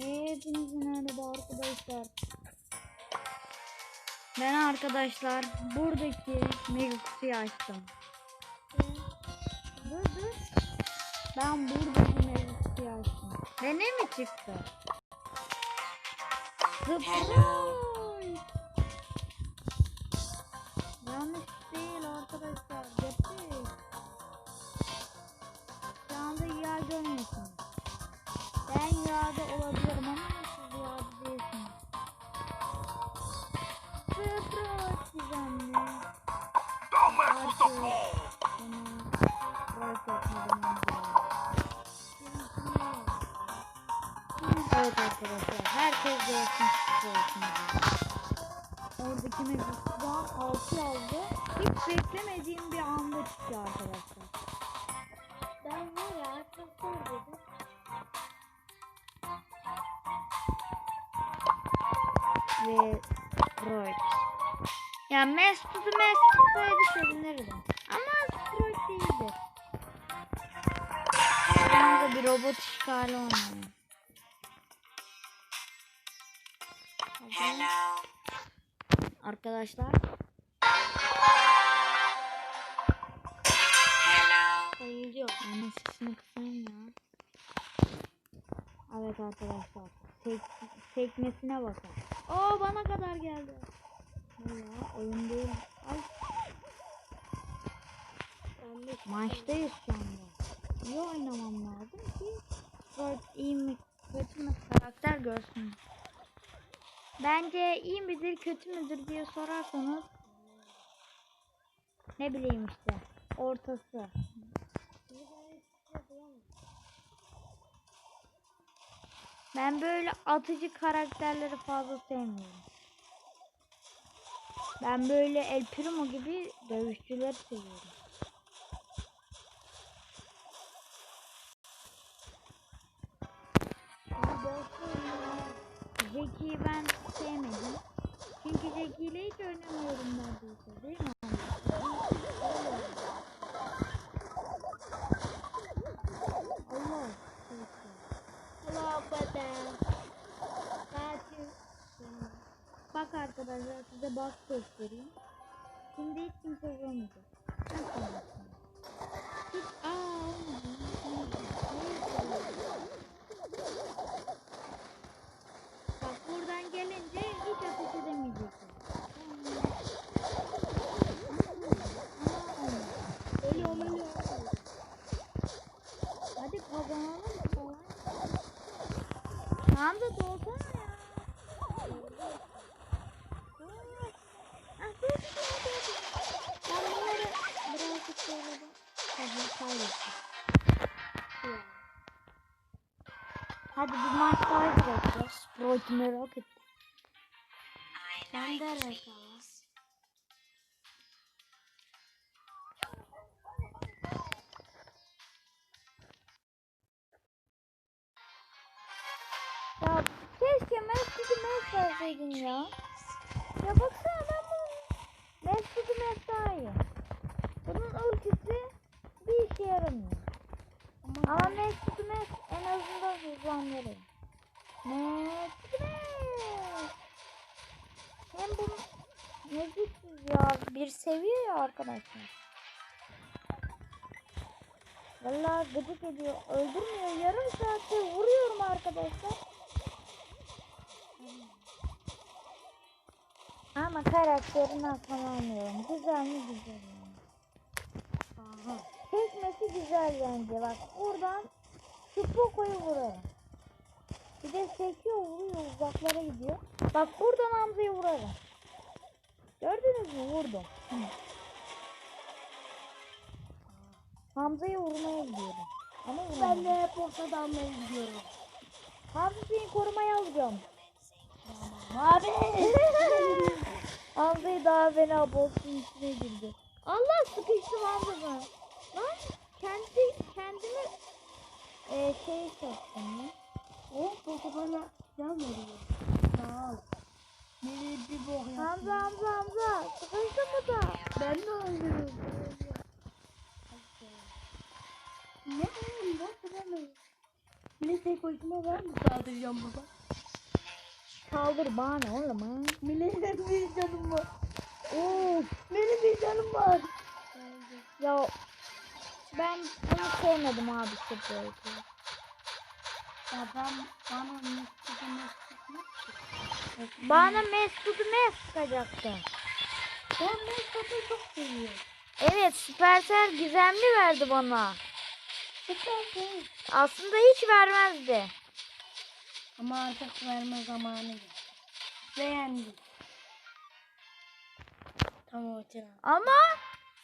Hepinizin merhaba arkadaşlar. Ben arkadaşlar buradaki mega kutuyu açtım. Dur dur. Ben buradaki mega kutuyu açtım. Ve ne mi çıktı? Surprise! Yanlış değil arkadaşlar. Yapayım. Şu anda yağ görmüyorsunuz. Ben yağda olabilirim ama siz yağda değilsiniz. Surprise gizemli. Don't mess with the ball. Evet arkadaşlar herkes görsün olsun. Oradaki mevzudan 6 yazdı. Hiç beklemediğim bir anda çıkıyor arkadaşlar. Ben var ya arkadaşlar dedim. Freud. Ya Mesut'u Mesut'u sevinirdim. Ama Freud değildi. De bir robot işgali oynuyorum. Hello. Arkadaşlar. Sayılıyor. Ama sesini kısayım ya. Evet arkadaşlar. Tek, teknesine bakın. Oo bana kadar geldi. Ne ya oyun değil. Ay maçtayız şu anda. İyi oynamam lazım ki Sport iyi mi kötü mü karakter görsün. Bence iyi midir kötü müdür diye sorarsanız ne bileyim işte ortası. Ben böyle atıcı karakterleri fazla sevmiyorum. Ben böyle El Primo gibi dövüşçüleri seviyorum. Jackie'yi ben sevmedim. Çünkü Jackie ile hiç oynamıyorum neredeyse değil mi? Allah. Allah beden. Katil. Bak arkadaşlar size bak göstereyim. Şimdi hiç kimse vurmayacak. Hiç aa olmadı. Bak buradan gelince hiç ateş edemeyecekler. Ölüyorum ölüyorum. Hadi kazanalım falan. Tamam da dolsana ya. Ah, dur, dur, dur, dur. Ben bunları birazcık şöyle bir Hadi kaybettim. Ya. Hadi bir maç daha girelim. Sprite merak ettim. Ben de reklam. Verseydin ya. Ya baksana ben bunun Mesut'u Mesut daha iyi. Bunun ultisi bir işe yaramıyor. Ama Mesut'u Mesut en azından hızlandırır. Mesut'u Mesut. Hem bu müziksiz ya bir seviyor ya arkadaşlar. Vallahi gıcık ediyor. Öldürmüyor. Yarım saattir vuruyorum arkadaşlar. Ama karakterini aklamamıyorum. Güzel mi güzel mi? Aha. Çekmesi güzel bence. Bak buradan şu Poco'yu vurarım. Bir de sekiyor vuruyor uzaklara gidiyor. Bak buradan Hamza'yı vurarım. Gördünüz mü? Vurdum. Hı. Hamza'yı vurmaya gidiyorum. Ama Ben de hep ortada almaya gidiyorum. Hamza seni korumaya alacağım. Abi. Hamza'yı daha fena boss'un içine girdi. Allah sıkıştım Hamza'da. Lan kendi kendimi e, şey sattım ya. O boku bana can veriyor. Sağ ol. Nereye bir bok yaptın? Hamza Hamza Hamza sıkıştın mı da? Ben de öldürüyorum. Ne bok bulamıyorum. Millet tek başıma var mı saldıracağım baba? Saldır bana oğlum ha? Milletin bir canım var. Of. Benim bir canım var. Ya ben bunu sevmedim abi Sprout'u. Ya ben bana Mesut'u Mesut'u Bana Mesut'u ne sıkacaktı? Ben Mesut'u çok seviyorum. Evet Supercell gizemli verdi bana. Süper. Aslında hiç vermezdi. Ama artık verme zamanı geldi. Beğendim. Tamam Orçun abi. Ama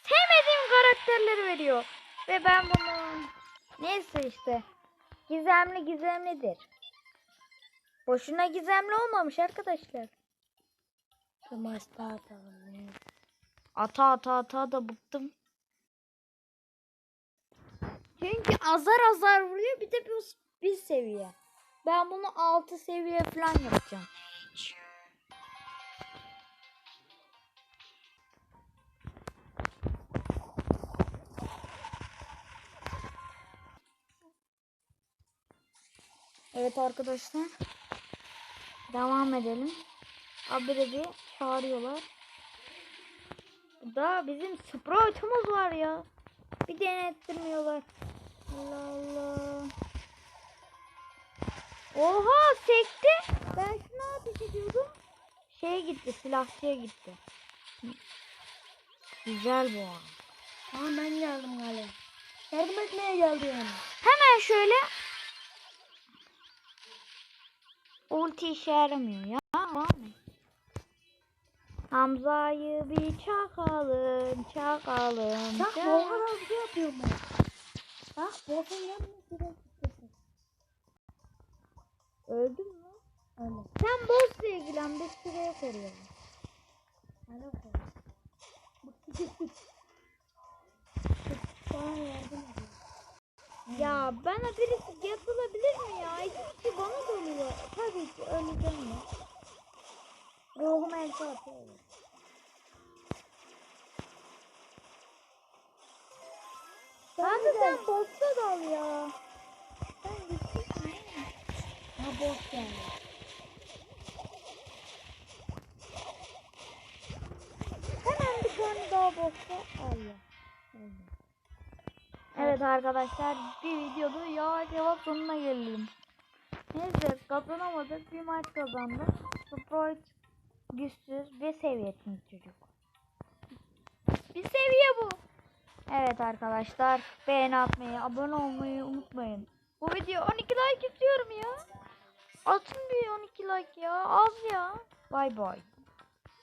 sevmediğim karakterleri veriyor. Ve ben bunu neyse işte gizemli gizemlidir. Boşuna gizemli olmamış arkadaşlar. Bir maç daha atalım. ya. Ata ata ata da bıktım. Çünkü azar azar vuruyor bir de bir, bir seviye. Ben bunu 6 seviye falan yapacağım. Evet arkadaşlar. Devam edelim. Habire bir çağırıyorlar. Da bizim Sprite'ımız var ya. Bir denettirmiyorlar. Allah Allah. Oha sekti. Ben şunu ateş ediyordum. Şeye gitti silahçıya gitti. Güzel bu an. Tamam ben geldim galiba. Yardım etmeye geldi yani. Hemen şöyle ulti işe yaramıyor ya. Hamza'yı bir çakalım, çakalım. Bak çak- bu kadar bir şey yapıyorum ben. Bak Volkan yanına Öldün mü? Aynen. Sen boss'la ilgilen, biz koy. Bana yardım ediyor. Ya bana birisi yapılabilir mi ya? İki kişi bana doluyor. Tabii ki öleceğim ya. Ruhum else atıyor. Kanka sen boss'la dal ya. Sen gitsin Ha boş geldi. Hemen bir tane daha boss'la al ya. Evet arkadaşlar bir videoda yavaş yavaş sonuna gelelim. Neyse kazanamadık bir maç kazandık. Sprite güçsüz bir seviyesiniz çocuk. Bir seviye bu. Evet arkadaşlar beğeni atmayı, abone olmayı unutmayın. Bu video 12 like istiyorum ya. Atın bir 12 like ya. Az ya. Bay bay.